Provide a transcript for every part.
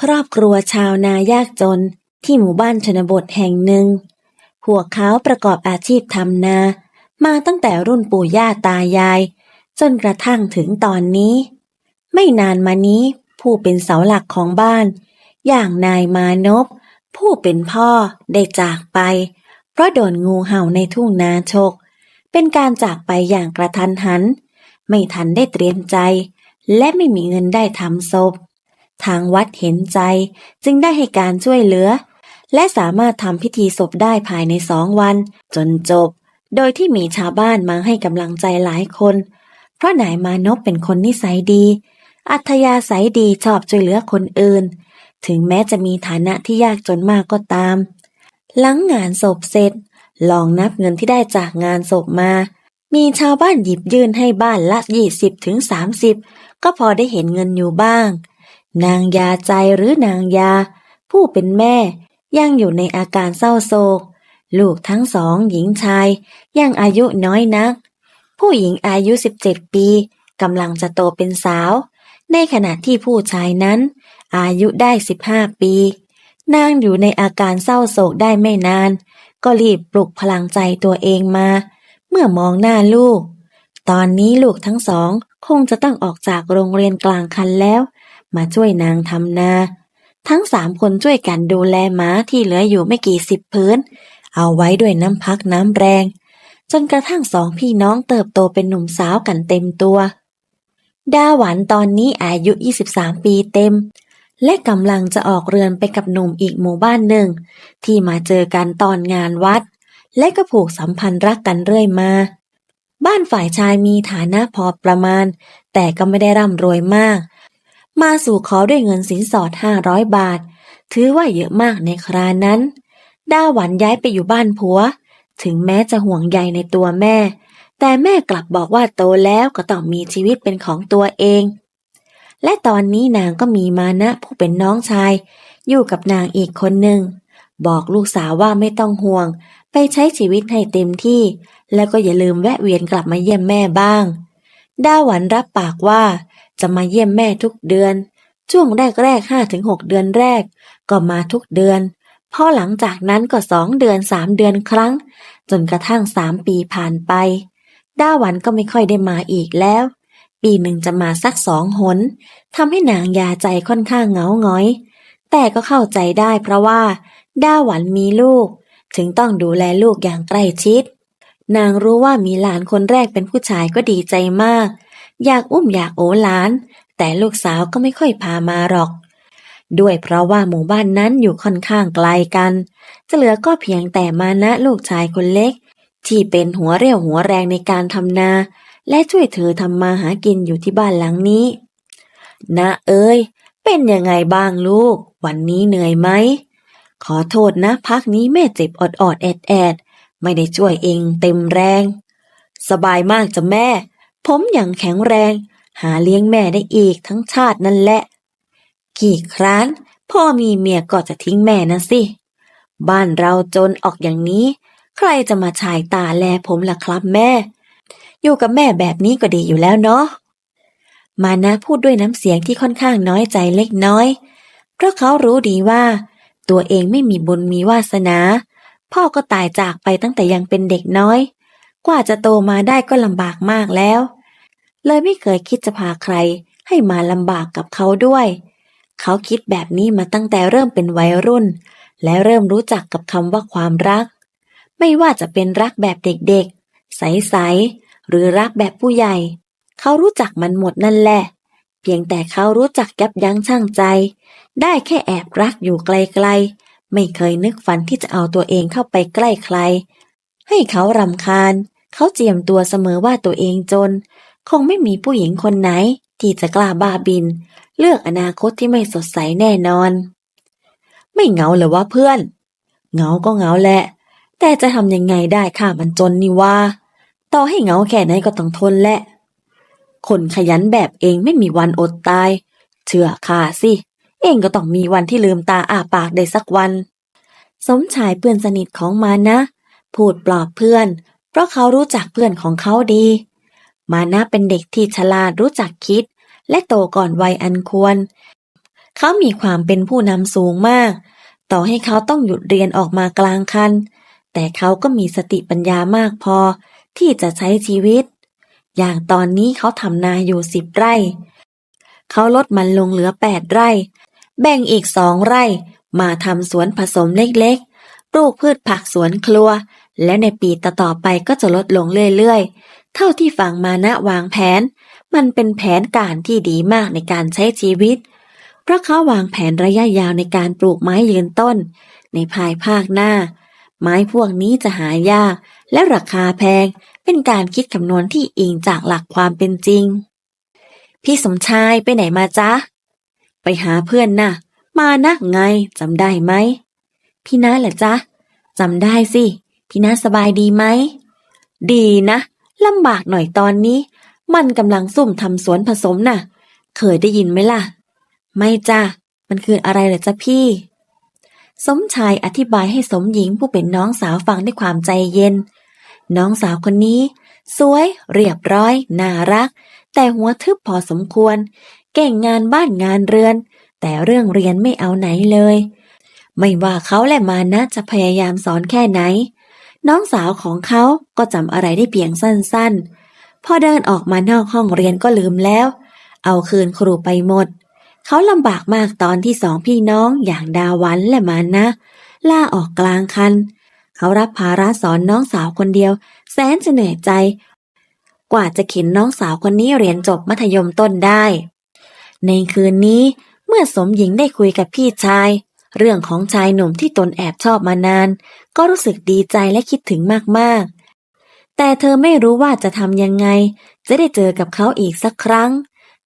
ครอบครัวชาวนายากจนที่หมู่บ้านชนบทแห่งหนึ่ง พวกเขาประกอบอาชีพทำนา มาตั้งแต่รุ่นปู่ย่าตายาย จนกระทั่งถึงตอนนี้ ไม่นานมานี้ผู้เป็นเสาหลักของบ้าน อย่างนายมานพผู้เป็นพ่อได้จากไป เพราะโดนงูเห่าในทุ่งนาชก เป็นการจากไปอย่างกระทันหัน ไม่ทันได้เตรียมใจ และไม่มีเงินได้ทำศพ ทางวัดเห็นใจจึงได้ให้การช่วยเหลือ และสามารถทำพิธีศพได้ภายในสองวัน จนจบ โดยที่มีชาวบ้านมาให้กำลังใจหลายคน เพราะนายมานพเป็นคนนิสัยดี อัธยาศัยดีชอบช่วยเหลือคนอื่น ถึงแม้จะมีฐานะที่ยากจนมากก็ตาม หลังงานศพเสร็จ ลองนับเงินที่ได้จากงานศพมา มีชาวบ้านหยิบยื่นให้บ้านละยี่สิบถึงสามสิบก็พอได้เห็นเงินอยู่บ้าง นางยาใจหรือนางยา ผู้เป็นแม่ยังอยู่ในอาการเศร้าโศก ลูกทั้งสองหญิงชายยังอายุน้อยนัก ผู้หญิงอายุ 17 ปีกำลังจะโตเป็นสาว ในขณะที่ผู้ชายนั้น อายุได้ 15 ปี นางอยู่ในอาการเศร้าโศกได้ไม่นาน ก็รีบปลุกพลังใจตัวเองมา เมื่อมองหน้าลูก ตอนนี้ลูกทั้งสองคงจะต้องออกจากโรงเรียนกลางคันแล้ว มาช่วยนางทำนา ทั้งสามคนช่วยกันดูแลม้าที่เหลืออยู่ไม่กี่สิบพื้น เอาไว้ด้วยน้ำพักน้ำแรง จนกระทั่งสองพี่น้องเติบโตเป็นหนุ่มสาวกันเต็มตัว ดาหวันตอนนี้อายุ 23 ปีเต็ม และกำลังจะออกเรือนไปกับหนุ่มอีกหมู่บ้านหนึ่ง ที่มาเจอกันตอนงานวัด และก็ผูกสัมพันธ์รักกันเรื่อยมาบ้านฝ่ายชายมีฐานะพอประมาณ แต่ก็ไม่ได้ร่ำรวยมาก มาสู่ขอด้วยเงินสินสอด500บาท ถือว่าเยอะมากในครานั้น ด้าหวันย้ายไปอยู่บ้านผัว ถึงแม้จะห่วงใยในตัวแม่ แต่แม่กลับบอกว่าโตแล้วก็ต้องมีชีวิตเป็นของตัวเอง และตอนนี้นางก็มีมานะผู้เป็นน้องชาย อยู่กับนางอีกคนหนึ่ง บอกลูกสาวว่าไม่ต้องห่วง ไปใช้ชีวิตให้เต็มที่ แล้วก็อย่าลืมแวะเวียนกลับมาเยี่ยมแม่บ้าง ด้าหวันรับปากว่า จะมาเยี่ยมแม่ทุกเดือน ช่วงแรกๆห้าถึงหกเดือนแรก ก็มาทุกเดือนพอหลังจากนั้นก็สองเดือนสามเดือนครั้ง จนกระทั่งสามปีผ่านไป ด้าหวันก็ไม่ค่อยได้มาอีกแล้ว ปีหนึ่งจะมาสักสองหนทำให้นางยาใจค่อนข้างเหงาหงอย แต่ก็เข้าใจได้เพราะว่า ด้าหวันมีลูก ถึงต้องดูแลลูกอย่างใกล้ชิด นางรู้ว่ามีหลานคนแรกเป็นผู้ชายก็ดีใจมาก อยากอุ้มอยากโอหลาน แต่ลูกสาวก็ไม่ค่อยพามาหรอก ด้วยเพราะว่าหมู่บ้านนั้นอยู่ค่อนข้างไกลกัน จะเหลือก็เพียงแต่มานะลูกชายคนเล็ก ที่เป็นหัวเรี่ยวหัวแรงในการทำนา และช่วยเธอทำมาหากินอยู่ที่บ้านหลังนี้นะเอ้ย เป็นยังไงบ้างลูก วันนี้เหนื่อยไหม ขอโทษนะพักนี้แม่เจ็บอดอดๆแอดแอดๆไม่ได้ช่วยเองเต็มแรง สบายมากจ้ะแม่ ผมอย่างแข็งแรง หาเลี้ยงแม่ได้อีกทั้งชาตินั่นแหละ กี่ครั้นพ่อมีเมียก็จะทิ้งแม่นะสิ บ้านเราจนออกอย่างนี้ ใครจะมาชายตาแลผมล่ะครับแม่ อยู่กับแม่แบบนี้ก็ดีอยู่แล้วเนาะ มานะพูดด้วยน้ำเสียงที่ค่อนข้างน้อยใจเล็กน้อย เพราะเขารู้ดีว่า ตัวเองไม่มีบุญมีวาสนา พ่อก็ตายจากไปตั้งแต่ยังเป็นเด็กน้อย กว่าจะโตมาได้ก็ลำบากมากแล้ว เลยไม่เคยคิดจะพาใครให้มาลำบากกับเขาด้วย เขาคิดแบบนี้มาตั้งแต่เริ่มเป็นวัยรุ่น และเริ่มรู้จักกับคำว่าความรัก ไม่ว่าจะเป็นรักแบบเด็กๆ ใสๆ หรือรักแบบผู้ใหญ่ เขารู้จักมันหมดนั่นแหละ เพียงแต่เขารู้จักยับยั้งชั่งใจ ได้แค่แอบรักอยู่ไกลๆ ไม่เคยนึกฝันที่จะเอาตัวเองเข้าไปใกล้ใคร ให้เขารำคาญ เขาเจียมตัวเสมอว่าตัวเองจน คงไม่มีผู้หญิงคนไหน ที่จะกล้าบ้าบิน เลือกอนาคตที่ไม่สดใสแน่นอน ไม่เหงาหรือวะเพื่อน เหงาก็เหงาแหละ แต่จะทำยังไงได้ข้ามันจนนี่ว่า ต่อให้เหงาแค่ไหนก็ต้องทนแหละ คนขยันแบบเองไม่มีวันอดตาย เชื่อข้าสิ เองก็ต้องมีวันที่ลืมตาอ้าปากได้สักวัน สมชายเพื่อนสนิทของมานะ พูดปลอบเพื่อน เพราะเขารู้จักเพื่อนของเขาดี มานะเป็นเด็กที่ฉลาดรู้จักคิด และโตก่อนวัยอันควร เขามีความเป็นผู้นำสูงมาก ต่อให้เขาต้องหยุดเรียนออกมากลางคัน แต่เขาก็มีสติปัญญามากพอที่จะใช้ชีวิต อย่างตอนนี้เขาทำนาอยู่สิบไร่ เขาลดมันลงเหลือแปดไร่ แบ่งอีกสองไร่ มาทำสวนผสมเล็กๆ ปลูกพืชผักสวนครัว และในปีต่อๆไปก็จะลดลงเรื่อยๆ เท่าที่ฟังมานะวางแผน มันเป็นแผนการที่ดีมากในการใช้ชีวิต เพราะเขาวางแผนระยะยาวในการปลูกไม้ยืนต้น ในภายภาคหน้า ไม้พวกนี้จะหายาก และราคาแพง เป็นการคิดคำนวณที่อิงจากหลักความเป็นจริง พี่สมชายไปไหนมาจ๊ะ ไปหาเพื่อนน่ะ มานะไงจำได้ไหม พี่น้าเหรอจ๊ะจำได้สิ พี่น้าสบายดีไหม ดีนะลำบากหน่อยตอนนี้ มันกำลังซุ่มทำสวนผสมน่ะ เคยได้ยินไหมล่ะ ไม่จ้ะมันคืออะไรเหรอจ๊ะพี่ สมชายอธิบายให้สมหญิงผู้เป็นน้องสาวฟังด้วยความใจเย็น น้องสาวคนนี้ สวย เรียบร้อย น่ารัก แต่หัวทึบพอสมควร เก่งงานบ้านงานเรือน แต่เรื่องเรียนไม่เอาไหนเลยไม่ว่าเขาและมานะจะพยายามสอนแค่ไหน น้องสาวของเขาก็จำอะไรได้เพียงสั้นๆ พอเดินออกมานอกห้องเรียนก็ลืมแล้ว เอาคืนครูไปหมด เขาลำบากมากตอนที่สองพี่น้องอย่างดาวันและมานะ ล่าออกกลางคัน เขารับภาระสอนน้องสาวคนเดียว แสนจะเหนื่อยใจ กว่าจะเข็นน้องสาวคนนี้เรียนจบมัธยมต้นได้ ในคืนนี้เมื่อสมหญิงได้คุยกับพี่ชาย เรื่องของชายหนุ่มที่ตนแอบชอบมานาน ก็รู้สึกดีใจและคิดถึงมากๆ แต่เธอไม่รู้ว่าจะทำยังไง จะได้เจอกับเขาอีกสักครั้ง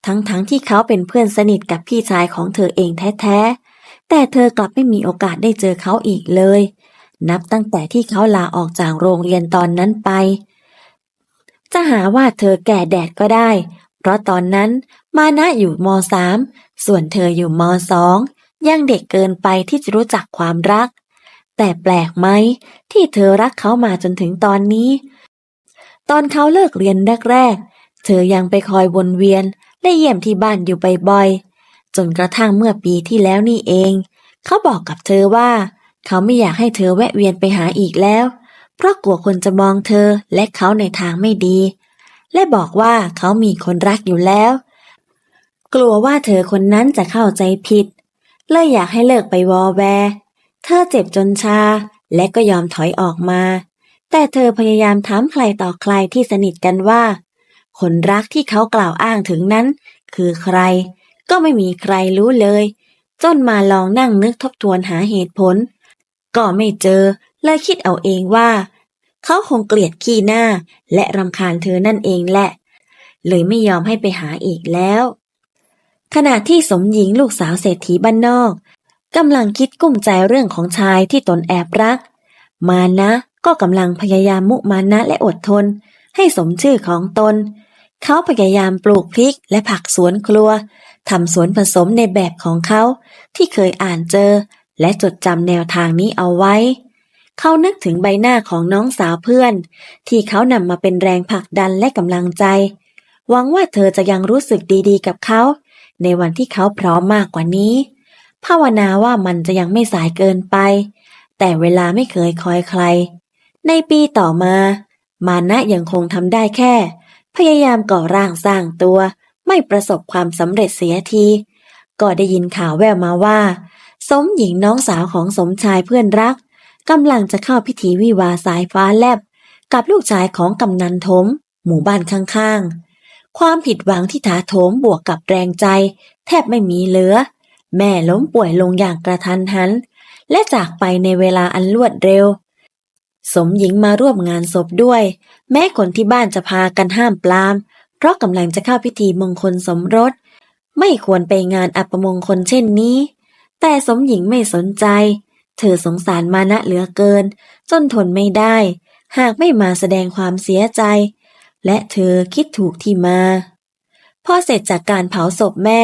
ทั้งๆทที่เขาเป็นเพื่อนสนิทกับพี่ชายของเธอเองแท้ๆ แต่เธอกลับไม่มีโอกาสได้เจอเขาอีกเลย นับตั้งแต่ที่เขาลาออกจากโรงเรียนตอนนั้นไป จะหาว่าเธอแก่แดดก็ได้ เพราะตอนนั้นมานะอยู่มสามส่วนเธออยู่มสอง ยังเด็กเกินไปที่จะรู้จักความรัก แต่แปลกไหมที่เธอรักเขามาจนถึงตอนนี้ ตอนเขาเลิกเรียนแรกๆ เธอยังไปคอยวนเวียนและเยี่ยมที่บ้านอยู่บ่อยๆ จนกระทั่งเมื่อปีที่แล้วนี่เอง เขาบอกกับเธอว่า เขาไม่อยากให้เธอแวะเวียนไปหาอีกแล้ว เพราะกลัวคนจะมองเธอและเขาในทางไม่ดี และบอกว่าเขามีคนรักอยู่แล้ว กลัวว่าเธอคนนั้นจะเข้าใจผิด เลยอยากให้เลิกไปวอแวร์เธอเจ็บจนชา และก็ยอมถอยออกมา แต่เธอพยายามถามใครต่อใครที่สนิทกันว่า คนรักที่เขากล่าวอ้างถึงนั้น คือใคร ก็ไม่มีใครรู้เลย จนมาลองนั่งนึกทบทวนหาเหตุผล ก็ไม่เจอเลยคิดเอาเองว่า เขาคงเกลียดขี้หน้า และรำคาญเธอนั่นเองแหละ เลยไม่ยอมให้ไปหาอีกแล้ว ขณะที่สมหญิงลูกสาวเศรษฐีบ้านนอกกำลังคิดกุ้มใจเรื่องของชายที่ตนแอบรัก มานะก็กำลังพยายามมุมานะและอดทน ให้สมชื่อของตน เขาพยายามปลูกพริกและผักสวนครัวทำสวนผสมในแบบของเขาที่เคยอ่านเจอ และจดจำแนวทางนี้เอาไว้ เขานึกถึงใบหน้าของน้องสาวเพื่อน ที่เขานำมาเป็นแรงผลักดันและกำลังใจ หวังว่าเธอจะยังรู้สึกดีๆ กับเขา ในวันที่เขาพร้อมมากกว่านี้ ภาวนาว่ามันจะยังไม่สายเกินไป แต่เวลาไม่เคยคอยใคร ในปีต่อมา มานะยังคงทำได้แค่ พยายามก่อร่างสร้างตัว ไม่ประสบความสำเร็จเสียที ก็ได้ยินข่าวแววมาว่า สมหญิงน้องสาวของสมชายเพื่อนรักกำลังจะเข้าพิธีวิวาสายฟ้าแลบ กับลูกชายของกำนันทม หมู่บ้านข้างๆ ความผิดหวังที่ถาโถมบวกกับแรงใจ แทบไม่มีเหลือ แม่ล้มป่วยลงอย่างกระทันหัน และจากไปในเวลาอันรวดเร็ว สมหญิงมาร่วมงานศพด้วย แม้คนที่บ้านจะพากันห้ามปราม เพราะกำลังจะเข้าพิธีมงคลสมรส ไม่ควรไปงานอัปมงคลเช่นนี้ แต่สมหญิงไม่สนใจ เธอสงสารมานะเหลือเกิน จนทนไม่ได้ หากไม่มาแสดงความเสียใจ และเธอคิดถูกที่มา พอเสร็จจากการเผาศพแม่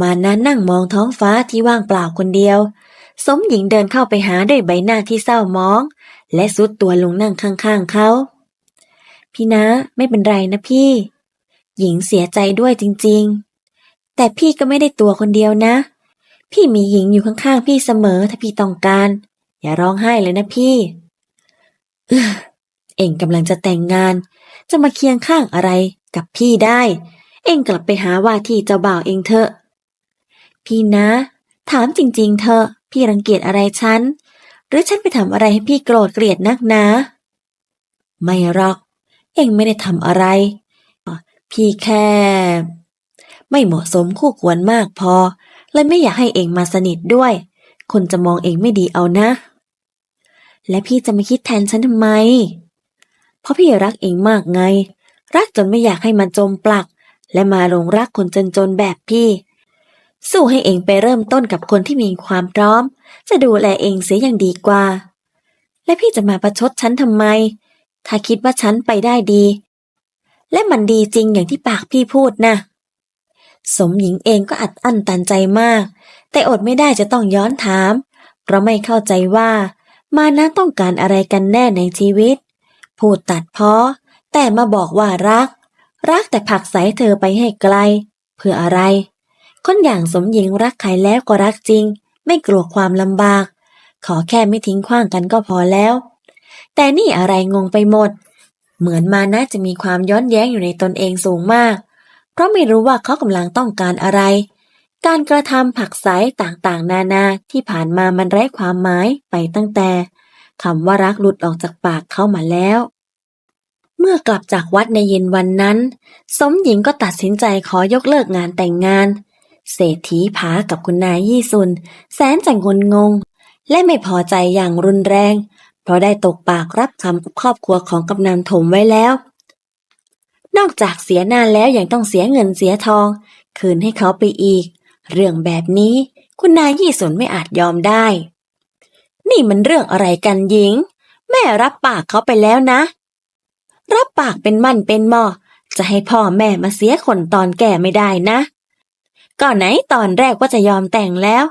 มานะนั่งมองท้องฟ้าที่ว่างเปล่าคนเดียว สมหญิงเดินเข้าไปหาด้วยใบหน้าที่เศร้ามอง และซุดตัวลงนั่งข้างๆเขาพี่นะไม่เป็นไรนะพี่ หญิงเสียใจด้วยจริงๆ แต่พี่ก็ไม่ได้ตัวคนเดียวนะ พี่มีหญิงอยู่ข้างๆ พี่เสมอถ้าพี่ต้องการ อย่าร้องไห้เลยนะพี่ เอ้อเองกำลังจะแต่งงาน จะมาเคียงข้างอะไรกับพี่ได้ เองกลับไปหาว่าที่เจ้าบ่าวเองเถอะ พี่นะ ถามจริง ๆเถอพี่รังเกียจอะไรฉัน หรือฉันไปทำอะไรให้พี่โกรธเกลียดนักนะ ไม่หรอก เองไม่ได้ทำอะไร พี่แค่ ไม่เหมาะสมคู่ควรมากพอ เลยไม่อยากให้เองมาสนิทด้วย คนจะมองเองไม่ดีเอานะ และพี่จะมาคิดแทนฉันทำไม เพราะพี่รักเองมากไง รักจนไม่อยากให้มันจมปลัก และมาหลงรักคนจนๆแบบพี่ สู้ให้เองไปเริ่มต้นกับคนที่มีความพร้อม จะดูแลเองเสียอย่างดีกว่า และพี่จะมาประชดฉันทำไม ถ้าคิดว่าฉันไปได้ดี และมันดีจริงอย่างที่ปากพี่พูดนะสมหญิงเองก็อัดอั้นตันใจมาก แต่อดไม่ได้จะต้องย้อนถาม เพราะไม่เข้าใจว่า มานะต้องการอะไรกันแน่ในชีวิต พูดตัดเพ้อแต่มาบอกว่ารัก รักแต่ผลักใสเธอไปให้ไกล เพื่ออะไร คนอย่างสมหญิงรักใครแล้วก็รักจริง ไม่กลัวความลำบาก ขอแค่ไม่ทิ้งขว้างกันก็พอแล้ว แต่นี่อะไรงงไปหมด เหมือนมานะจะมีความย้อนแย้งอยู่ในตนเองสูงมาก เพราะไม่รู้ว่าเขากำลังต้องการอะไร การกระทำผักใสต่างๆ นานาที่ผ่านมามันไร้ความหมายไปตั้งแต่ คำว่ารักหลุดออกจากปากเขามาแล้ว เมื่อกลับจากวัดในเย็นวันนั้น สมหญิงก็ตัดสินใจขอยกเลิกงานแต่งงาน เศรษฐีผากับคุณนายยี่สุน แสนจะงนงง และไม่พอใจอย่างรุนแรง เพราะได้ตกปากรับคำกับครอบครัวของกำนันถมไว้แล้ว นอกจากเสียหน้าแล้วยังต้องเสียเงินเสียทอง คืนให้เขาไปอีก เรื่องแบบนี้คุณนายยี่สุนไม่อาจยอมได้ นี่มันเรื่องอะไรกันหญิง แม่รับปากเขาไปแล้วนะ รับปากเป็นมั่นเป็นหมอจะให้พ่อแม่มาเสียคนตอนแก่ไม่ได้นะ ก่อนไหนตอนแรกว่าจะยอมแต่งแล้ว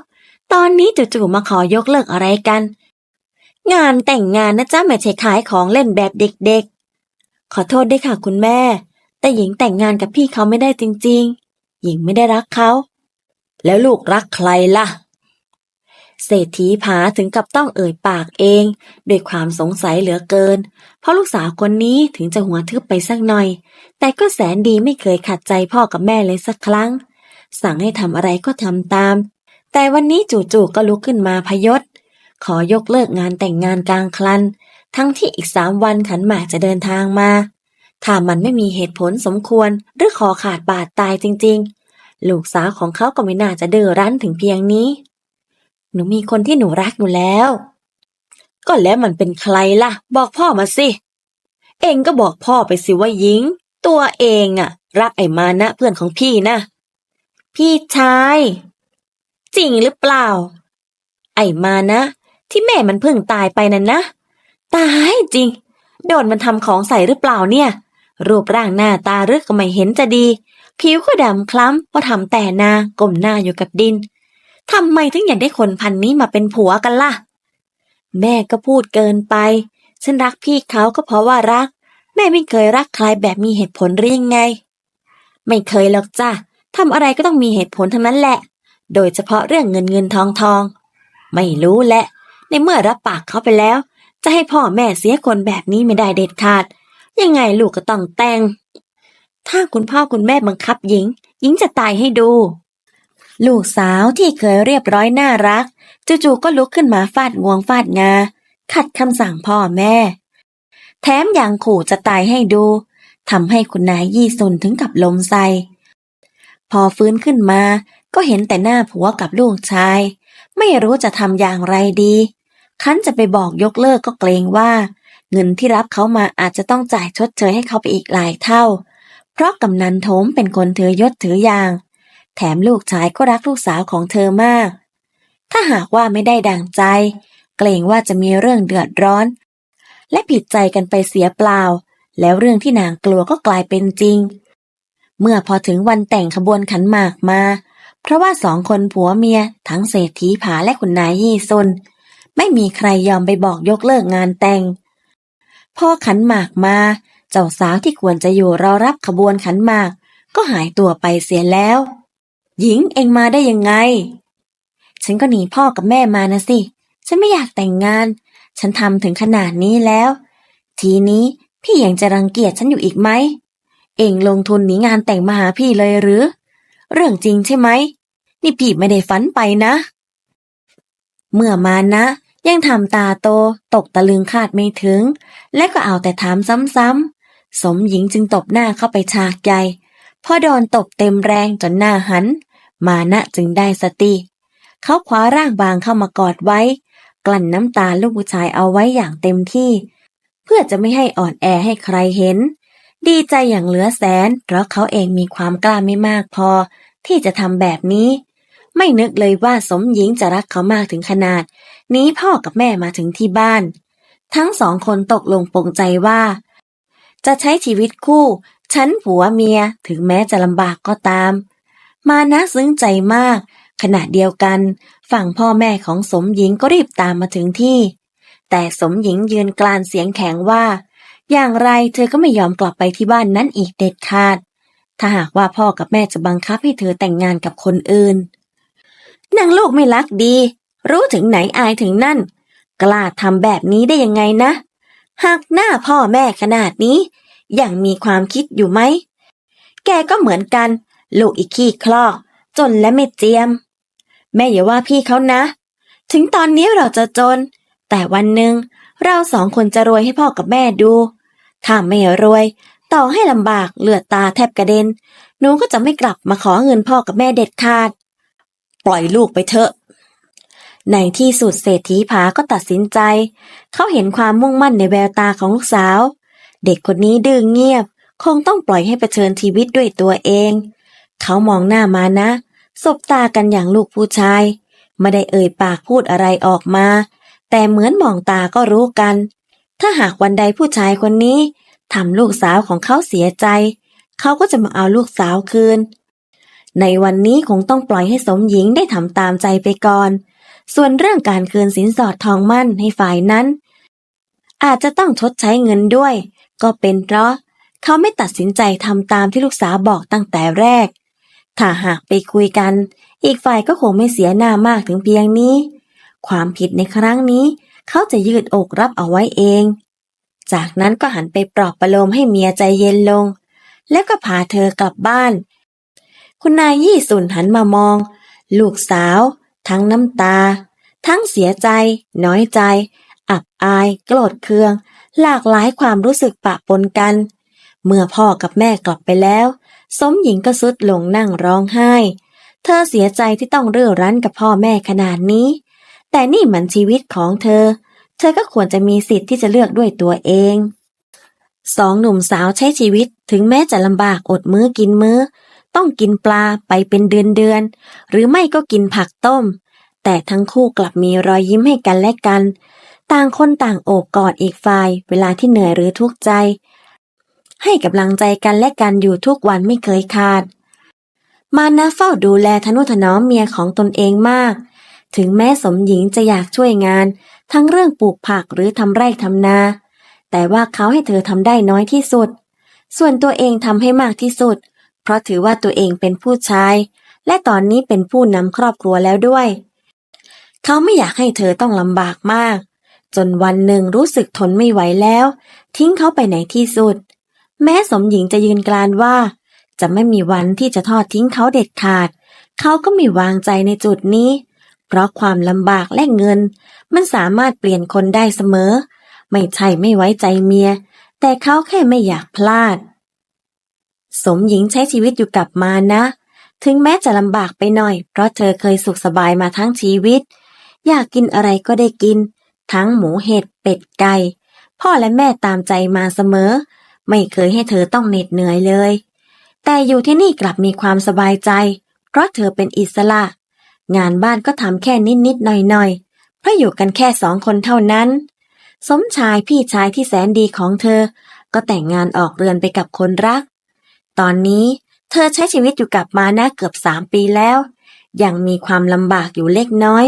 ตอนนี้จู่ๆมาขอยกเลิกอะไรกัน งานแต่งงานนะจ๊ะไม่ใช่ขายของเล่นแบบเด็กๆ ขอโทษด้วยค่ะคุณแม่ แต่หญิงแต่งงานกับพี่เขาไม่ได้จริง ๆ หญิงไม่ได้รักเขา แล้วลูกรักใครล่ะ เศรษฐีผาถึงกับต้องเอ่ยปากเอง ด้วยความสงสัยเหลือเกิน เพราะลูกสาวคนนี้ถึงจะหัวทึบไปสักหน่อย แต่ก็แสนดีไม่เคยขัดใจพ่อกับแม่เลยสักครั้ง สั่งให้ทำอะไรก็ทำตาม แต่วันนี้จู่ๆก็ลุกขึ้นมาพยศ ขอยกเลิกงานแต่งงานกลางคลัน ทั้งที่อีกสามวันขันหมากจะเดินทางมา ถ้ามันไม่มีเหตุผลสมควรหรือขอขาดบาดตายจริง ๆ ลูกสาวของเขาก็ไม่น่าจะเดือรั้นถึงเพียงนี้ หนูมีคนที่หนูรักอยู่แล้ว ก็แล้วมันเป็นใครล่ะ บอกพ่อมาสิ เองก็บอกพ่อไปสิว่าหญิง ตัวเองอะรักไอ้มานะเพื่อนของพี่นะ พี่ชาย จริงหรือเปล่า ไอ้มานะ ที่แม่มันเพิ่งตายไปนั่นนะ ตายจริง โดนมันทำของใส่หรือเปล่าเนี่ย รูปร่างหน้าตารึกก็ไม่เห็นจะดี ผิวก็ดำคล้ำเพราะทำแต่นาก้มหน้าอยู่กับดิน ทำไมถึงอยากได้คนพันนี้มาเป็นผัวกันล่ะ แม่ก็พูดเกินไป ฉันรักพี่เขาก็เพราะว่ารัก แม่ไม่เคยรักใครแบบมีเหตุผลหรือยังไง ไม่เคยหรอกจ้ะทำอะไรก็ต้องมีเหตุผลทั้งนั้นแหละ โดยเฉพาะเรื่องเงินเงินทองทอง ไม่รู้แหละ ในเมื่อรับปากเขาไปแล้ว จะให้พ่อแม่เสียคนแบบนี้ไม่ได้เด็ดขาด ยังไงลูกก็ต้องแต่ง ถ้าคุณพ่อคุณแม่บังคับหญิง หญิงจะตายให้ดู ลูกสาวที่เคยเรียบร้อยน่ารัก จู่ๆก็ลุกขึ้นมาฟาดงวงฟาดงา ขัดคำสั่งพ่อแม่ แถมยังขู่จะตายให้ดูทำให้คุณนายยี่สุนถึงกับลมใส่พอฟื้นขึ้นมาก็เห็นแต่หน้าผัวกับลูกชาย ไม่รู้จะทำอย่างไรดีคันจะไปบอกยกเลิกก็เกรงว่า เงินที่รับเขามาอาจจะต้องจ่ายชดเชยให้เขาไปอีกหลายเท่า เพราะกำนันโถมเป็นคนถือยศถืออย่าง แถมลูกชายก็รักลูกสาวของเธอมาก ถ้าหากว่าไม่ได้ดังใจ เกรงว่าจะมีเรื่องเดือดร้อน และผิดใจกันไปเสียเปล่า แล้วเรื่องที่นางกลัวก็กลายเป็นจริง เมื่อพอถึงวันแต่งขบวนขันหมากมา เพราะว่าสองคนผัวเมียทั้งเศรษฐีผาและคุณนายยี่ซนไม่มีใครยอมไปบอกยกเลิกงานแต่งพอขันหมากมา เจ้าสาวที่ควรจะอยู่รอรับขบวนขันหมาก ก็หายตัวไปเสียแล้ว หญิงเองมาได้ยังไง ฉันก็หนีพ่อกับแม่มานะสิ ฉันไม่อยากแต่งงาน ฉันทำถึงขนาดนี้แล้ว ทีนี้พี่ยังจะรังเกียจฉันอยู่อีกไหม เองลงทุนหนีงานแต่งมาหาพี่เลยหรือ เรื่องจริงใช่ไหม นี่พี่ไม่ได้ฝันไปนะ เมื่อมานะ ยังทำตาโตตกตะลึงคาดไม่ถึง และก็เอาแต่ถามซ้ำๆ สมหญิงจึงตบหน้าเข้าไปฉากใหญ่พอโดนตบเต็มแรงจนหน้าหัน มานะจึงได้สติ เขาคว้าร่างบางเข้ามากอดไว้ กลั้นน้ำตาลูกผู้ชายเอาไว้อย่างเต็มที่ เพื่อจะไม่ให้อ่อนแอให้ใครเห็น ดีใจอย่างเหลือแสน เพราะเขาเองมีความกล้าไม่มากพอ ที่จะทำแบบนี้ ไม่นึกเลยว่าสมหญิงจะรักเขามากถึงขนาดนี้พ่อกับแม่มาถึงที่บ้าน ทั้งสองคนตกลงปลงใจว่า จะใช้ชีวิตคู่ ฉันผัวเมียถึงแม้จะลำบากก็ตาม มานะซึ้งใจมาก ขณะเดียวกัน ฝั่งพ่อแม่ของสมหญิงก็รีบตามมาถึงที่ แต่สมหญิงยืนกลานเสียงแข็งว่า อย่างไรเธอก็ไม่ยอมกลับไปที่บ้านนั้นอีกเด็ดขาด ถ้าหากว่าพ่อกับแม่จะบังคับให้เธอแต่งงานกับคนอื่นนางลูกไม่รักดี รู้ถึงไหนอายถึงนั่น กล้าทำแบบนี้ได้ยังไงนะหักหน้าพ่อแม่ขนาดนี้ ยังมีความคิดอยู่ไหม แกก็เหมือนกัน ลูกอีกขี้คลอกจนและไม่เจียม แม่อย่าว่าพี่เขานะ ถึงตอนนี้เราจะจน แต่วันหนึ่งเราสองคนจะรวยให้พ่อกับแม่ดู ถ้าไม่รวย ต่อให้ลำบากเลือดตาแทบกระเด็นหนูก็จะไม่กลับมาขอเงินพ่อกับแม่เด็ดขาด ปล่อยลูกไปเถอะ ในที่สุดเศรษฐีผาก็ตัดสินใจ เขาเห็นความมุ่งมั่นในแววตาของลูกสาว เด็กคนนี้ดื้อเงียบ คงต้องปล่อยให้เผชิญชีวิตด้วยตัวเอง เขามองหน้ามานะ สบตากันอย่างลูกผู้ชาย ไม่ได้เอ่ยปากพูดอะไรออกมา แต่เหมือนมองตาก็รู้กัน ถ้าหากวันใดผู้ชายคนนี้ทำลูกสาวของเขาเสียใจ เขาก็จะมาเอาลูกสาวคืน ในวันนี้คงต้องปล่อยให้สมหญิงได้ทำตามใจไปก่อน ส่วนเรื่องการคืนสินสอดทองมั่นให้ฝ่ายนั้น อาจจะต้องชดใช้เงินด้วย ก็เป็นเพราะเขาไม่ตัดสินใจทำตามที่ลูกสาวบอกตั้งแต่แรก ถ้าหากไปคุยกัน อีกฝ่ายก็คงไม่เสียหน้ามากถึงเพียงนี้ ความผิดในครั้งนี้ เขาจะยืดอกรับเอาไว้เอง จากนั้นก็หันไปปลอบประโลมให้เมียใจเย็นลง แล้วก็พาเธอกลับบ้าน คุณนายยี่สุนหันมามอง ลูกสาว ทั้งน้ำตา ทั้งเสียใจ น้อยใจ อับอาย โกรธเคือง หลากหลายความรู้สึกปะปนกัน เมื่อพ่อกับแม่กลับไปแล้ว สมหญิงก็สุดลงนั่งร้องไห้ เธอเสียใจที่ต้องเรื่อรั้นกับพ่อแม่ขนาดนี้ แต่นี่มันชีวิตของเธอ เธอก็ควรจะมีสิทธิ์ที่จะเลือกด้วยตัวเอง สองหนุ่มสาวใช้ชีวิตถึงแม้จะลำบากอดมื้อกินมื้อ ต้องกินปลาไปเป็นเดือนเดือนๆหรือไม่ก็กินผักต้ม แต่ทั้งคู่กลับมีรอยยิ้มให้กันและกัน ต่างคนต่างโอบกอดอีกฝ่าย เวลาที่เหนื่อยหรือทุกข์ใจ ให้กำลังใจกันและกันอยู่ทุกวันไม่เคยขาด มานะเฝ้าดูแลทนุถนอมเมียของตนเองมาก ถึงแม้สมหญิงจะอยากช่วยงาน ทั้งเรื่องปลูกผักหรือทำไร่ทำนา แต่ว่าเขาให้เธอทำได้น้อยที่สุด ส่วนตัวเองทำให้มากที่สุด เพราะถือว่าตัวเองเป็นผู้ชาย และตอนนี้เป็นผู้นำครอบครัวแล้วด้วย เขาไม่อยากให้เธอต้องลำบากมากจนวันหนึ่งรู้สึกทนไม่ไหวแล้ว ทิ้งเขาไปไหนที่สุด แม้สมหญิงจะยืนกรานว่า จะไม่มีวันที่จะทอดทิ้งเขาเด็ดขาด เขาก็ไม่วางใจในจุดนี้ เพราะความลำบากและเงิน มันสามารถเปลี่ยนคนได้เสมอ ไม่ใช่ไม่ไว้ใจเมีย แต่เขาแค่ไม่อยากพลาด สมหญิงใช้ชีวิตอยู่กับมานะ ถึงแม้จะลำบากไปหน่อย เพราะเธอเคยสุขสบายมาทั้งชีวิต อยากกินอะไรก็ได้กิน ทั้งหมูเห็ดเป็ดไก่พ่อและแม่ตามใจมาเสมอ ไม่เคยให้เธอต้องเหน็ดเหนื่อยเลย แต่อยู่ที่นี่กลับมีความสบายใจ เพราะเธอเป็นอิสระ งานบ้านก็ทำแค่นิดๆหน่อยๆ เพราะอยู่กันแค่สองคนเท่านั้น สมชายพี่ชายที่แสนดีของเธอ ก็แต่งงานออกเรือนไปกับคนรัก ตอนนี้เธอใช้ชีวิตอยู่กับมานะเกือบสามปีแล้ว ยังมีความลำบากอยู่เล็กน้อย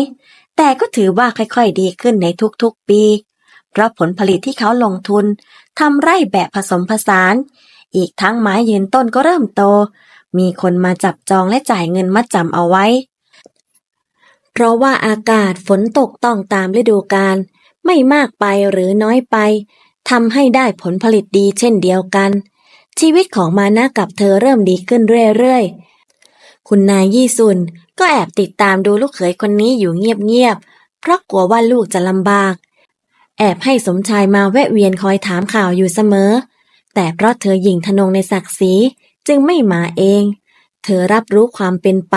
แต่ก็ถือว่าค่อยๆดีขึ้นในทุกๆปี เพราะผลผลิตที่เขาลงทุน ทำไร่แบบผสมผสาน อีกทั้งไม้ยืนต้นก็เริ่มโต มีคนมาจับจองและจ่ายเงินมัดจำเอาไว้ เพราะว่าอากาศฝนตกต้องตามฤดูกาลไม่มากไปหรือน้อยไปทำให้ได้ผลผลิตดีเช่นเดียวกัน ชีวิตของมานะกับเธอเริ่มดีขึ้นเรื่อยๆ คุณนายยี่ซุนก็แอบติดตามดูลูกเขยคนนี้อยู่เงียบๆ เพราะกลัวว่าลูกจะลำบาก แอบให้สมชายมาแวะเวียนคอยถามข่าวอยู่เสมอ แต่เพราะเธอหยิ่งทนงในศักดิ์ศรีจึงไม่มาเอง เธอรับรู้ความเป็นไป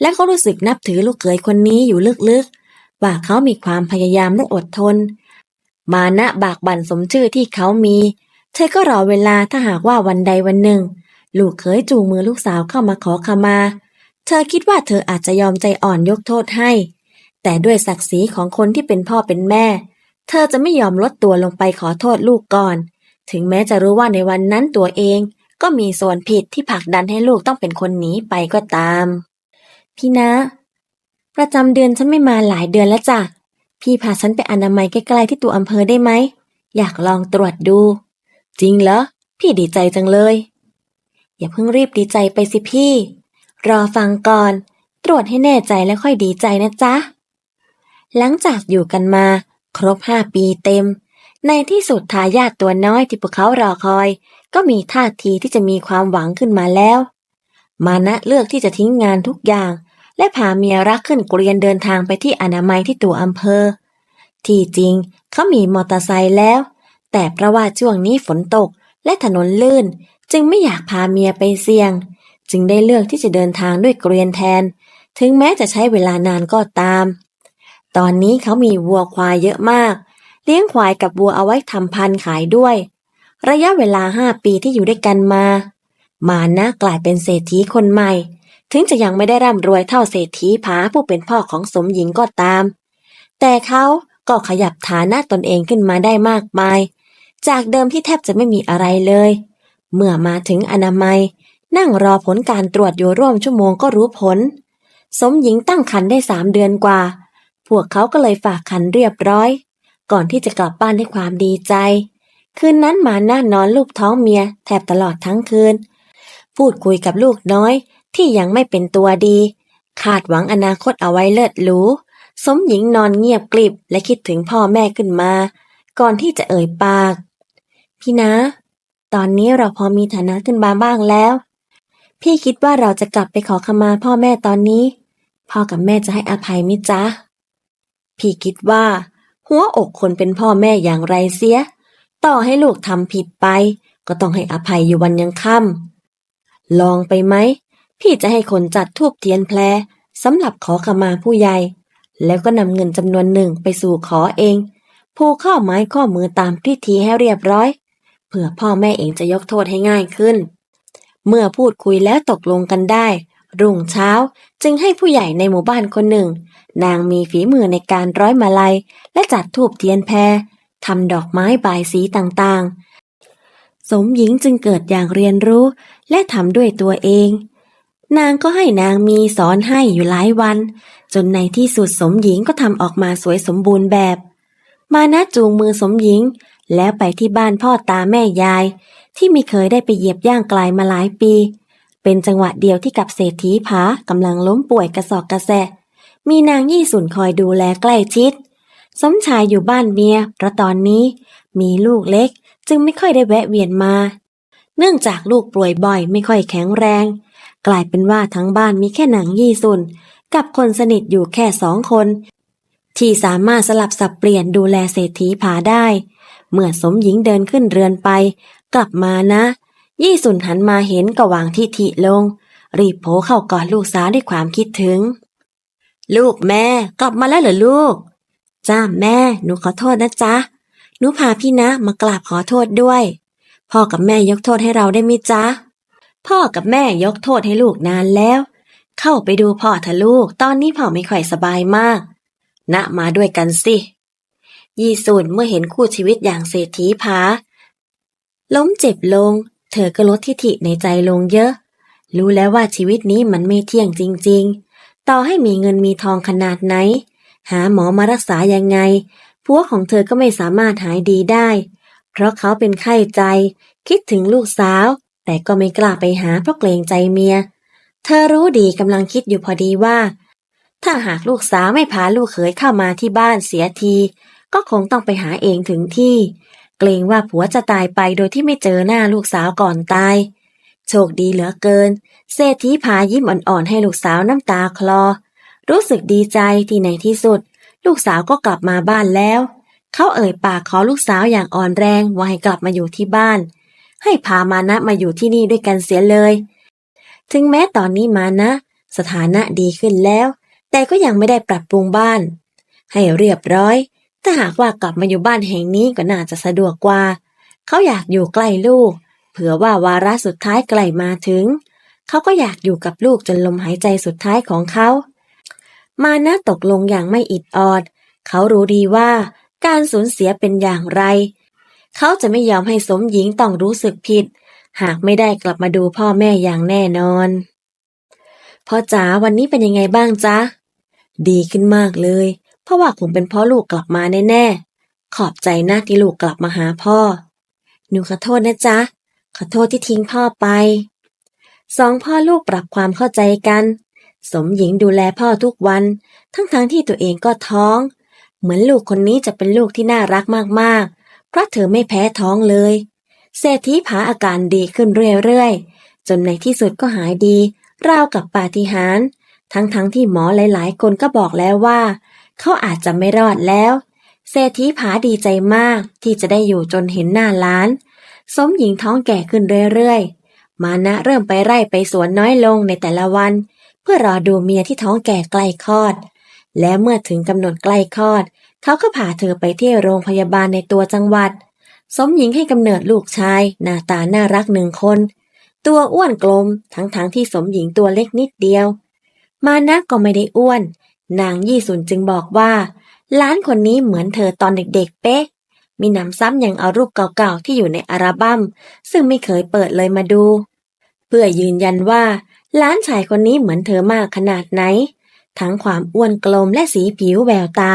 และก็รู้สึกนับถือลูกเขยคนนี้อยู่ลึกๆ ว่าเขามีความพยายามและอดทน มานะบากบั่นสมชื่อที่เขามี เธอก็รอเวลาถ้าหากว่าวันใดวันหนึ่ง ลูกเขยจูงมือลูกสาวเข้ามาขอขมา เธอคิดว่าเธออาจจะยอมใจอ่อนยกโทษให้ แต่ด้วยศักดิ์ศรีของคนที่เป็นพ่อเป็นแม่ เธอจะไม่ยอมลดตัวลงไปขอโทษลูกก่อน ถึงแม้จะรู้ว่าในวันนั้นตัวเองก็มีส่วนผิดที่ผลักดันให้ลูกต้องเป็นคนหนีไปก็ตาม พี่นะ ประจำเดือนฉันไม่มาหลายเดือนแล้วจ้ะ พี่พาฉันไปอนามัยใกล้ๆที่ตัวอำเภอได้ไหม อยากลองตรวจดู จริงเหรอ พี่ดีใจจังเลย อย่าเพิ่งรีบดีใจไปสิพี่ รอฟังก่อน ตรวจให้แน่ใจแล้วค่อยดีใจนะจ๊ะ หลังจากอยู่กันมา ครบห้าปีเต็ม ในที่สุดทายาทตัวน้อยที่พวกเขารอคอย ก็มีท่าทีที่จะมีความหวังขึ้นมาแล้ว มานะเลือกที่จะทิ้งงานทุกอย่าง และพาเมียรักขึ้นเกรียนเดินทางไปที่อนามัยที่ตัวอำเภอ ที่จริงเขามีมอเตอร์ไซค์แล้ว แต่เพราะว่าช่วงนี้ฝนตกและถนนลื่น จึงไม่อยากพาเมียไปเสี่ยง จึงได้เลือกที่จะเดินทางด้วยเกรียนแทน ถึงแม้จะใช้เวลานานก็ตาม ตอนนี้เขามีวัวควายเยอะมาก เลี้ยงควายกับวัวเอาไว้ทำพันธุ์ขายด้วย ระยะเวลาห้าปีที่อยู่ด้วยกันมา มานะกลายเป็นเศรษฐีคนใหม่ ถึงจะยังไม่ได้ร่ำรวยเท่าเศรษฐีผาผู้เป็นพ่อของสมหญิงก็ตาม แต่เขาก็ขยับฐานะตนเองขึ้นมาได้มากมาย จากเดิมที่แทบจะไม่มีอะไรเลย เมื่อมาถึงอนามัย นั่งรอผลการตรวจอยู่ร่วมชั่วโมงก็รู้ผล สมหญิงตั้งครรภ์ได้สามเดือนกว่า พวกเขาก็เลยฝากคันเรียบร้อย ก่อนที่จะกลับบ้านด้วยความดีใจ คืนนั้นหมาน่านอนลูกท้องเมียแทบตลอดทั้งคืน พูดคุยกับลูกน้อยที่ยังไม่เป็นตัวดีคาดหวังอนาคตเอาไว้เลิศหรูสมหญิงนอนเงียบกลิบและคิดถึงพ่อแม่ขึ้นมา ก่อนที่จะเอ่ยปาก พี่นะ ตอนนี้เราพอมีฐานะขึ้นมาบ้างแล้ว พี่คิดว่าเราจะกลับไปขอขมาพ่อแม่ตอนนี้ พ่อกับแม่จะให้อภัยมิจ๊ะ พี่คิดว่า หัวอกคนเป็นพ่อแม่อย่างไรเสีย ต่อให้ลูกทำผิดไป ก็ต้องให้อภัยอยู่วันยังค่ำลองไปไหม พี่จะให้คนจัดทูบเทียนแพรสำหรับขอขมาผู้ใหญ่ แล้วก็นำเงินจำนวนหนึ่งไปสู่ขอเองผูกข้อไม้ข้อมือตามพิธีให้เรียบร้อยเพื่อพ่อแม่เองจะยกโทษให้ง่ายขึ้น เมื่อพูดคุยแล้วตกลงกันได้ รุ่งเช้าจึงให้ผู้ใหญ่ในหมู่บ้านคนหนึ่ง นางมีฝีมือในการร้อยมาลัย และจัดทูบเทียนแพรทำดอกไม้บายสีต่างๆ สมหญิงจึงเกิดอย่างเรียนรู้และทำด้วยตัวเอง นางก็ให้นางมีสอนให้อยู่หลายวัน จนในที่สุดสมหญิงก็ทำออกมาสวยสมบูรณ์แบบ มานะจูงมือสมหญิง แล้วไปที่บ้านพ่อตาแม่ยาย ที่ม่เคยได้ไปเหยียบย่างไกลมาหลายปี เป็นจังหวะเดียวที่กับเศรษฐีผากำลังล้มป่วยกระสอบกระแสะ มีนางยี่สุนคอยดูแลใกล้ชิด สมชายอยู่บ้านเมียเพราะตอนนี้มีลูกเล็กจึงไม่ค่อยได้แวะเวียนมา เนื่องจากลูกป่วยบ่อยไม่ค่อยแข็งแรง กลายเป็นว่าทั้งบ้านมีแค่นางยี่สุนกับคนสนิทอยู่แค่สองคน ที่สามารถสลับสับเปลี่ยนดูแลเศรษฐีผาได้ เมื่อสมหญิงเดินขึ้นเรือนไป กลับมานะ ยี่สุนหันมาเห็นก็วางทิฐิลง รีบโผเข้ากอดลูกสาวด้วยความคิดถึง ลูกแม่กลับมาแล้วเหรอลูก จ้าแม่ หนูขอโทษนะจ๊ะ หนูพาพี่นะมากราบขอโทษด้วย พ่อกับแม่ยกโทษให้เราได้มิจ๊ะ พ่อกับแม่ยกโทษให้ลูกนานแล้ว เข้าไปดูพ่อเถอะลูก ตอนนี้พ่อไม่ค่อยสบายมากณมาด้วยกันสิยี่สุนเมื่อเห็นคู่ชีวิตอย่างเศรษฐีผาล้มเจ็บลง เธอก็ลดทิฐิในใจลงเยอะ รู้แล้วว่าชีวิตนี้มันไม่เที่ยงจริง ๆ ต่อให้มีเงินมีทองขนาดไหน หาหมอมารักษายังไงผัวของเธอก็ไม่สามารถหายดีได้ เพราะเขาเป็นไข้ใจ คิดถึงลูกสาวแต่แต่ก็ไม่กล้าไปหาเพราะเกรงใจเมีย เธอรู้ดีกำลังคิดอยู่พอดีว่า ถ้าหากลูกสาวไม่พาลูกเขยเข้ามาที่บ้านเสียที ก็คงต้องไปหาเองถึงที่ เกรงว่าผัวจะตายไปโดยที่ไม่เจอหน้าลูกสาวก่อนตาย โชคดีเหลือเกิน เศรษฐีพายิ้มอ่อนๆให้ลูกสาวน้ำตาคลอ รู้สึกดีใจที่ในที่สุด ลูกสาวก็กลับมาบ้านแล้ว เขาเอ่ยปากขอลูกสาวอย่างอ่อนแรงว่าให้กลับมาอยู่ที่บ้าน ให้พามานะมาอยู่ที่นี่ด้วยกันเสียเลย ถึงแม้ตอนนี้มานะ สถานะดีขึ้นแล้ว แต่ก็ยังไม่ได้ปรับปรุงบ้าน ให้เรียบร้อยถ้าหากว่ากลับมาอยู่บ้านแห่งนี้ก็น่าจะสะดวกกว่า เขาอยากอยู่ใกล้ลูก ผื่อว่าวาระสุดท้ายใกล้มาถึง เขาก็อยากอยู่กับลูกจนลมหายใจสุดท้ายของเขา มานะตกลงอย่างไม่อิดออด เขารู้ดีว่าการสูญเสียเป็นอย่างไร เขาจะไม่ยอมให้สมหญิงต้องรู้สึกผิด หากไม่ได้กลับมาดูพ่อแม่อย่างแน่นอน พ่อจ๋าวันนี้เป็นยังไงบ้างจ๊ะ ดีขึ้นมากเลย เพราะว่าคงเป็นพ่อลูกกลับมาแน่ๆ ขอบใจนะที่ลูกกลับมาหาพ่อ หนูขอโทษนะจ๊ะ ขอโทษที่ทิ้งพ่อไป สองพ่อลูกปรับความเข้าใจกัน สมหญิงดูแลพ่อทุกวัน ทั้งๆทที่ตัวเองก็ท้อง เหมือนลูกคนนี้จะเป็นลูกที่น่ารักมากๆ เพราะเธอไม่แพ้ท้องเลย เศรษฐีผาอาการดีขึ้นเรื่อยๆ จนในที่สุดก็หายดี ราวกับปาฏิหาริย์ ทั้งๆทที่หมอหลายๆ คนก็บอกแล้วว่า เขาอาจจะไม่รอดแล้ว เศรษฐีผาดีใจมากที่จะได้อยู่จนเห็นหน้าล้าน สมหญิงท้องแก่ขึ้นเรื่อยๆ มานะเริ่มไปไร่ไปสวนน้อยลงในแต่ละวัน เพื่อรอดูเมียที่ท้องแก่ใกล้คลอด และเมื่อถึงกำหนดใกล้คลอด เขาก็พาเธอไปที่โรงพยาบาลในตัวจังหวัด สมหญิงให้กำเนิดลูกชาย หน้าตาน่ารักหนึ่งคน ตัวอ้วนกลมทั้งๆทที่สมหญิงตัวเล็กนิดเดียว มานะก็ไม่ได้อ้วน นางยี่สุนจึงบอกว่าหล้านคนนี้เหมือนเธอตอนเด็กๆ เป๊ะ มีหนำซ้ำยังเอารูปเก่าๆที่อยู่ในอัลบั้ม ซึ่งไม่เคยเปิดเลยมาดู เพื่อยืนยันว่าล้านชายคนนี้เหมือนเธอมากขนาดไหน ทั้งความอ้วนกลมและสีผิวแววตา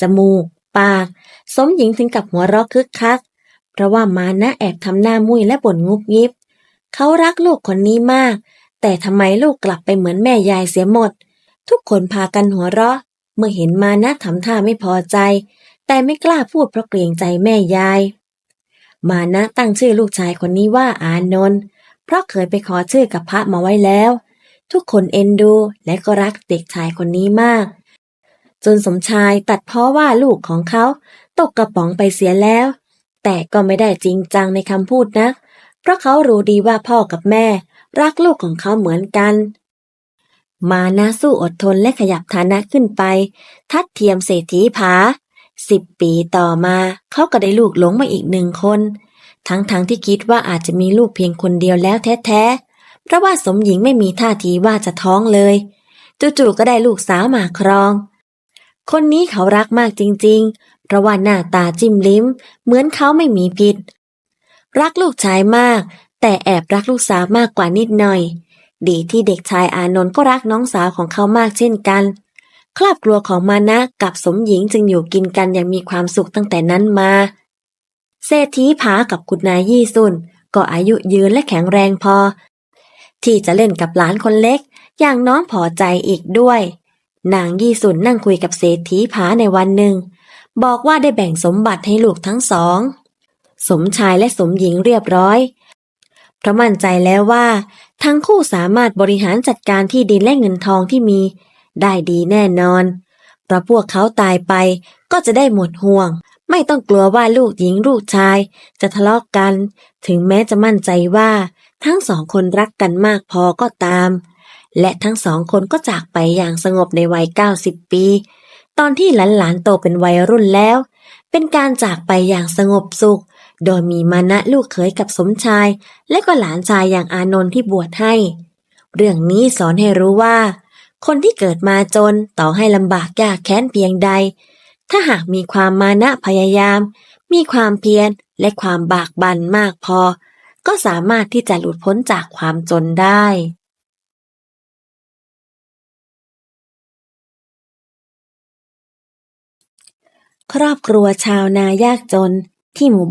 จมูก ปาก สมหญิงถึงกับหัวเราะคึกคัก เพราะว่ามานะแอบทำหน้ามุ้ยและบ่นงุบยิบ เขารักลูกคนนี้มาก แต่ทำไมลูกกลับไปเหมือนแม่ยายเสียหมด ทุกคนพากันหัวเราะ เมื่อเห็นมานะทำท่าไม่พอใจ แต่ไม่กล้าพูดเพราะเกรงใจแม่ยาย มานะตั้งชื่อลูกชายคนนี้ว่าอานนท์เพราะเคยไปขอชื่อกับพระมาไว้แล้ว ทุกคนเอ็นดูและก็รักเด็กชายคนนี้มาก จนสมชายตัดเพ้อว่าลูกของเขาตกกระป๋องไปเสียแล้ว แต่ก็ไม่ได้จริงจังในคำพูดนะ เพราะเขารู้ดีว่าพ่อกับแม่ รักลูกของเขาเหมือนกัน มานะสู้อดทนและขยับฐานะขึ้นไป ทัดเทียมเศรษฐีผา สิบปีต่อมาเขาก็ได้ลูกหลงมาอีกหนึ่งคน ทั้งๆทที่คิดว่าอาจจะมีลูกเพียงคนเดียวแล้วแท้ๆ เพราะว่าสมหญิงไม่มีท่าทีว่าจะท้องเลย จู่ๆก็ได้ลูกสาวมาครอง คนนี้เขารักมากจริงๆ เพราะว่าหน้าตาจิ้มลิ้ม เหมือนเขาไม่มีผิด รักลูกชายมาก แต่แอบรักลูกสาวมากกว่านิดหน่อย ดีที่เด็กชายอานนท์ก็รักน้องสาวของเขามากเช่นกัน ครอบครัวของมานะกับสมหญิงจึงอยู่กินกันอย่างมีความสุขตั้งแต่นั้นมา เศรษฐีผากับคุณนายยี่สุนก็อายุยืนและแข็งแรงพอ ที่จะเล่นกับหลานคนเล็ก อย่างน้องพอใจอีกด้วย นางยี่สุนนั่งคุยกับเศรษฐีผาในวันหนึ่ง บอกว่าได้แบ่งสมบัติให้ลูกทั้งสอง สมชายและสมหญิงเรียบร้อยเพราะมั่นใจแล้วว่า ทั้งคู่สามารถบริหารจัดการที่ดินและเงินทองที่มี ได้ดีแน่นอน เพราะพวกเขาตายไปก็จะได้หมดห่วง ไม่ต้องกลัวว่าลูกหญิงลูกชาย จะทะเลาะกกัน ถึงแม้จะมั่นใจว่า ทั้งสองคนรักกันมากพอก็ตาม และทั้งสองคนก็จากไปอย่างสงบในวัย 90 ปี ตอนที่หลานๆโตเป็นวัยรุ่นแล้ว เป็นการจากไปอย่างสงบสุข โดยมีมานะลูกเขยกับสมชาย และก็หลานชายอย่างอานนท์ที่บวชให้ เรื่องนี้สอนให้รู้ว่า คนที่เกิดมาจนต่อให้ลำบากยากแค้นเพียงใด ถ้าหากมีความมานะพยายาม มีความเพียรและความบากบั่นมากพอ ก็สามารถที่จะหลุดพ้นจากความจนได้ ครอบครัวชาวนายากจนที่หมู่บ้าน